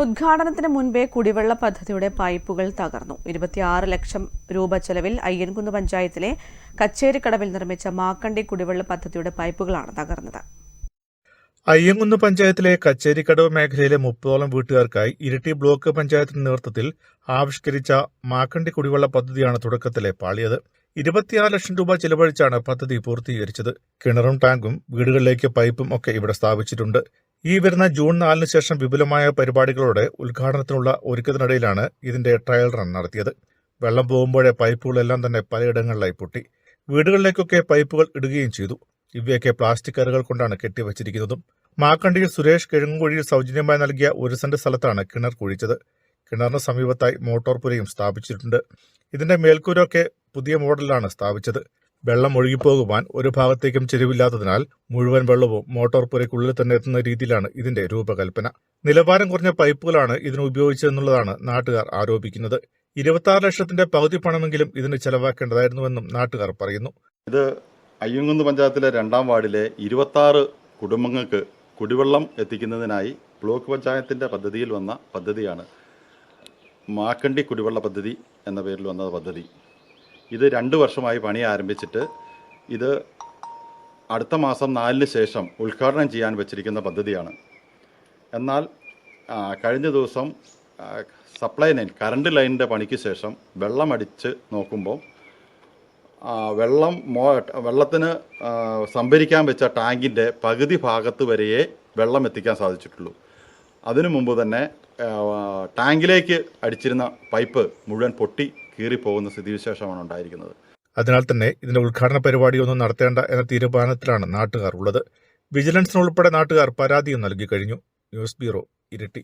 ഉദ്ഘാടനത്തിന് മുൻപേ കുടിവെള്ള പദ്ധതിയുടെ പൈപ്പുകൾ തകർന്നു. ഇരുപത്തിയാറ് ലക്ഷം രൂപ ചെലവിൽ അയ്യൻകുന്ന് പഞ്ചായത്തിലെ കച്ചേരിക്കടവിൽ നിർമ്മിച്ച മാക്കണ്ടി കുടിവെള്ള പദ്ധതിയുടെ പൈപ്പുകളാണ് തകർന്നത്. അയ്യങ്കുന്ന് പഞ്ചായത്തിലെ കച്ചേരിക്കടവ് മേഖലയിലെ മുപ്പതോളം വീട്ടുകാർക്കായി ഇരിട്ടി ബ്ലോക്ക് പഞ്ചായത്തിന്റെ നേതൃത്വത്തിൽ ആവിഷ്കരിച്ച മാക്കണ്ടി കുടിവെള്ള പദ്ധതിയാണ് തുടക്കത്തിലെ പാളിയത്. ഇരുപത്തിയാറ് ലക്ഷം രൂപ ചിലവഴിച്ചാണ് പദ്ധതി പൂർത്തീകരിച്ചത്. കിണറും ടാങ്കും വീടുകളിലേക്ക് പൈപ്പും ഒക്കെ ഇവിടെ സ്ഥാപിച്ചിട്ടുണ്ട്. ഈ വരുന്ന ജൂൺ നാലിന് ശേഷം വിപുലമായ പരിപാടികളോടെ ഉദ്ഘാടനത്തിനുള്ള ഒരുക്കത്തിനിടയിലാണ് ഇതിന്റെ ട്രയൽ റൺ നടത്തിയത്. വെള്ളം പോകുമ്പോഴേ പൈപ്പുകളെല്ലാം തന്നെ പലയിടങ്ങളിലായി പൊട്ടി. വീടുകളിലേക്കൊക്കെ പൈപ്പുകൾ ഇടുകയും ചെയ്തു. ഇവയൊക്കെ പ്ലാസ്റ്റിക് കറുകൾ കൊണ്ടാണ് കെട്ടിവച്ചിരിക്കുന്നതും. മാക്കണ്ടിയിൽ സുരേഷ് കിഴങ്ങുകുഴിയിൽ സൗജന്യമായി നൽകിയ ഒരു സെന്റ് സ്ഥലത്താണ് കിണർ കുഴിച്ചത്. കിണറിന് സമീപത്തായി മോട്ടോർ പുരയും സ്ഥാപിച്ചിട്ടുണ്ട്. ഇതിന്റെ മേൽക്കൂരൊക്കെ പുതിയ മോഡലിലാണ് സ്ഥാപിച്ചത്. വെള്ളം ഒഴുകിപ്പോകുവാൻ ഒരു ഭാഗത്തേക്കും ചെരുവില്ലാത്തതിനാൽ മുഴുവൻ വെള്ളവും മോട്ടോർ പുരയ്ക്കുള്ളിൽ തന്നെ എത്തുന്ന രീതിയിലാണ് ഇതിന്റെ രൂപകൽപ്പന. നിലവാരം കുറഞ്ഞ പൈപ്പുകളാണ് ഇതിന് ഉപയോഗിച്ചതെന്നുള്ളതാണ് നാട്ടുകാർ ആരോപിക്കുന്നത്. ഇരുപത്തി ലക്ഷത്തിന്റെ പകുതി പണമെങ്കിലും ഇതിന് ചെലവാക്കേണ്ടതായിരുന്നുവെന്നും നാട്ടുകാർ പറയുന്നു. ഇത് അയ്യങ്കുന്ന് പഞ്ചായത്തിലെ രണ്ടാം വാർഡിലെ ഇരുപത്താറ് കുടുംബങ്ങൾക്ക് കുടിവെള്ളം എത്തിക്കുന്നതിനായി ബ്ലോക്ക് പഞ്ചായത്തിന്റെ പദ്ധതിയിൽ വന്ന പദ്ധതിയാണ് മാക്കണ്ടി കുടിവെള്ള പദ്ധതി എന്ന പേരിൽ വന്ന പദ്ധതി. ഇത് രണ്ട് വർഷമായി പണി ആരംഭിച്ചിട്ട് ഇത് അടുത്ത മാസം നാലിന് ശേഷം ഉദ്ഘാടനം ചെയ്യാൻ വെച്ചിരിക്കുന്ന പദ്ധതിയാണ്. എന്നാൽ കഴിഞ്ഞ ദിവസം സപ്ലൈ ലൈൻ കറണ്ട് ലൈനിന്റെ പണിക്ക് ശേഷം വെള്ളം അടിച്ച് നോക്കുമ്പോൾ വെള്ളം മോ വെള്ളത്തിന് സംഭരിക്കാൻ വെച്ച ടാങ്കിന്റെ പകുതി ഭാഗത്ത് വരെയേ വെള്ളം എത്തിക്കാൻ സാധിച്ചിട്ടുള്ളൂ. അതിനു മുമ്പ് തന്നെ ടാങ്കിലേക്ക് അടിച്ചിരുന്ന പൈപ്പ് മുഴുവൻ പൊട്ടി കീറിപ്പോകുന്ന സ്ഥിതിവിശേഷമാണ് ഉണ്ടായിരിക്കുന്നത്. അതിനാൽ തന്നെ ഇതിന്റെ ഉദ്ഘാടന പരിപാടിയൊന്നും നടത്തേണ്ട എന്ന തീരുമാനത്തിലാണ് നാട്ടുകാർ ഉള്ളത്. വിജിലൻസിനുൾപ്പെടെ നാട്ടുകാർ പരാതിയും നൽകി കഴിഞ്ഞു. News bureau Iritty.